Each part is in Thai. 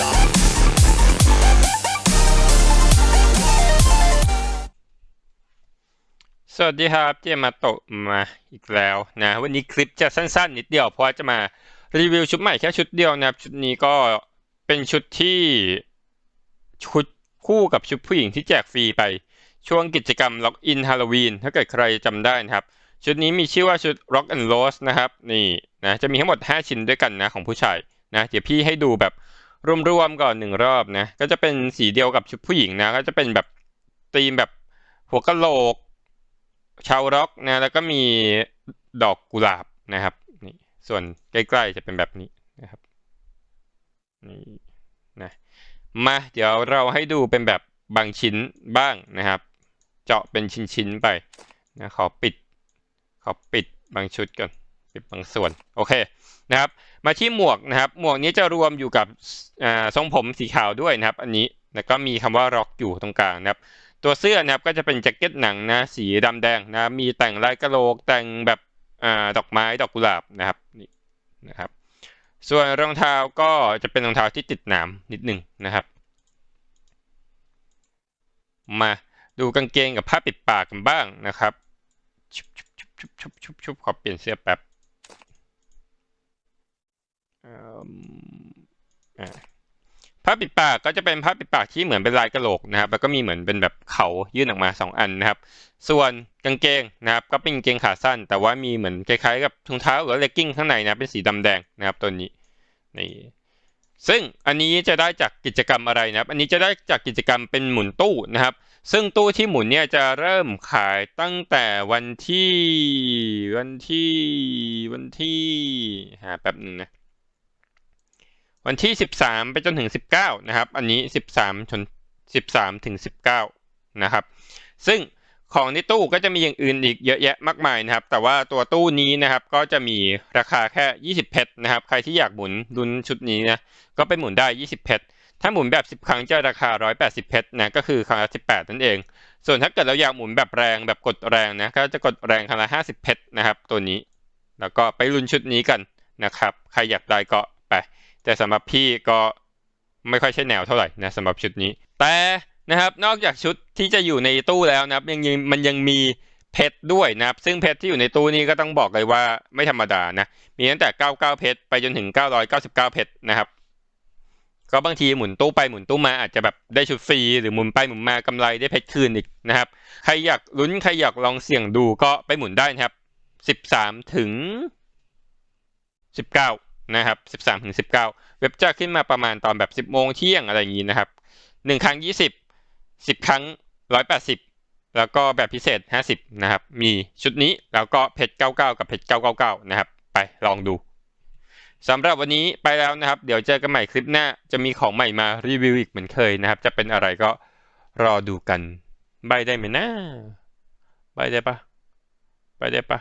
สวัสดีครับเจมาโตะมาอีกแล้วนะวันนี้คลิปจะสั้นๆ นิดเดียวเพราะจะมารีวิวชุดใหม่แค่ชุดเดียวนะครับ ชุดนี้ก็เป็นชุดที่ชุดคู่กับชุดผู้หญิงที่แจกฟรีไป ช่วงกิจกรรมล็อกอินฮาโลวีนถ้าเกิดใครจำได้นะครับ ชุดนี้มีชื่อว่าชุด Rock and Rose นะครับ นี่นะจะมีทั้งหมด 5 ชิ้นด้วยกันนะของผู้ชายนะเดี๋ยวพี่ให้ดูแบบ รวมๆก่อนหนึ่งรอบนะ ก็จะเป็นสีเดียวกับชุดผู้หญิงนะ ก็จะเป็นแบบธีมแบบหัวกะโหลก ชาวร็อกนะ แล้วก็มีดอกกุหลาบนะครับ นี่ ส่วนใกล้ๆจะเป็นแบบนี้นะครับ นี่นะ มา เดี๋ยวเราให้ดูเป็นแบบบางชิ้นบ้างนะครับ เจาะเป็นชิ้นๆไปนะ ขอปิด ขอปิดบางชุดก่อน ปิดบางส่วนโอเคนะครับ มาที่หมวกนะครับ หมวกนี้จะรวมอยู่กับทรงผมสีขาวด้วยนะครับ อันนี้แล้วก็มีคำว่าร็อกอยู่ตรงกลางนะครับ ตัวเสื้อนะครับก็จะเป็นแจ็คเก็ตหนังนะสีดำแดงนะมีแต่งลายกระโหลกแต่งแบบอดอกไม้ดอกกุหลาบนะครับนี่นะครับ ส่วนรองเท้าก็จะเป็นรองเท้าที่ติดหนามนิดหนึ่งนะครับ มาดูกางเกงกับผ้าปิดปากกันบ้างนะครับชุบชุบชุบชุบชุบชุบชุบขอเปลี่ยนเสื้อแป๊บเอิ่มอ่า ผ้าปิดปากก็จะเป็นผ้าปิดปากที่เหมือนเป็นลายกระโหลกนะครับ แล้วก็มีเหมือนเป็นแบบเขายื่นออกมาสองอันนะครับ ส่วนกางเกงนะครับ ก็เป็นกางเกงขาสั้น แต่ว่ามีเหมือนคล้ายๆกับถุงเท้าหรือเลกกิ้งข้างในนะเป็นสีดำแดงนะครับตัวนี้นี่ซึ่งอันนี้จะได้จากกิจกรรมอะไรนะครับ อันนี้จะได้จากกิจกรรมเป็นหมุนตู้นะครับ ซึ่งตู้ที่หมุนเนี่ยจะเริ่มขายตั้งแต่วันที่วันที่วันที่หาแป๊บหนึ่งนะ วันที่ 13 ไปจนถึง 19 นะครับ อันนี้ 13จน13 ถึง 19 นะครับ ซึ่งของในตู้ก็จะมีอย่างอื่นอีกเยอะแยะมากมายนะครับ แต่ว่าตัวตู้นี้นะครับก็จะมีราคาแค่ 20 เพชรนะครับ ใครที่อยากหมุนดุนชุดนี้นะ ก็ไปหมุนได้ 20 เพชร ถ้าหมุนแบบ 10 ครั้งจะราคา 180 เพชรนะ ก็คือครั้งละ 18 นั่นเอง ส่วนถ้าเกิดเราอยากหมุนแบบแรงแบบกดแรงนะ ก็จะกดแรงครั้งละ 50 เพชรนะครับ ตัวนี้ แล้วก็ไปลุ้นชุดนี้กันนะครับ ใครอยากได้ก็ไป แต่สำหรับพี่ก็ไม่ค่อยใช่แนวเท่าไหร่นะสำหรับชุดนี้ แต่นะครับนอกจากชุดที่จะอยู่ในตู้แล้วนะครับยังมันยังมีเพชรด้วยนะครับซึ่งเพชรที่อยู่ในตู้นี้ก็ต้องบอกเลยว่าไม่ธรรมดานะมีตั้งแต่ 99 เพชรไปจนถึง 999 เพชรนะครับก็บางทีหมุนตู้ไปหมุนตู้มาอาจจะแบบได้ชุดฟรีหรือหมุนไปหมุนมากำไรได้เพชรคืนอีกนะครับใครอยากลุ้นใครอยากลองเสี่ยงดูก็ไปหมุนได้นะครับ 13 ถึง 19 นะครับ13ถึง19เว็บจะขึ้นมาประมาณตอนแบบ10โมงเที่ยงอะไรอย่างนี้นะครับ1ครั้ง20 10ครั้ง180แล้วก็แบบพิเศษ50นะครับ มีชุดนี้แล้วก็เพชร99กับเพชร999นะครับ ไปลองดูสำหรับวันนี้ไปแล้วนะครับ เดี๋ยวเจอกันใหม่คลิปหน้า จะมีของใหม่มารีวิวอีกเหมือนเคยนะครับ จะเป็นอะไรก็รอดูกัน ใบได้ไหมนะใบได้ปะใบได้ปะ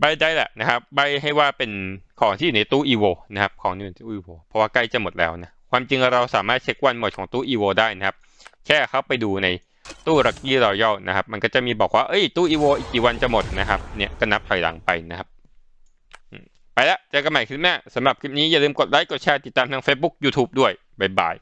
ใบได้แหละนะครับใบให้ว่าเป็นของที่อยู่ในตู้ EVO นะครับของที่อยู่ในตู้ EVO เพราะว่าใกล้จะหมดแล้วนะความจริงเราสามารถเช็ควันหมดของตู้ EVO ได้นะครับ แค่เข้าไปดูในตู้ Lucky Royal นะครับ มันก็จะมีบอกว่าเอ้ยตู้ EVO อีกกี่วันจะหมดนะครับเนี่ยก็นับถอยหลังไปนะครับไปแล้วเจอกันใหม่คลิปหน้าสำหรับคลิปนี้อย่าลืมกดไลค์กดแชร์ติดตามทาง Facebook YouTube ด้วยบ๊ายบาย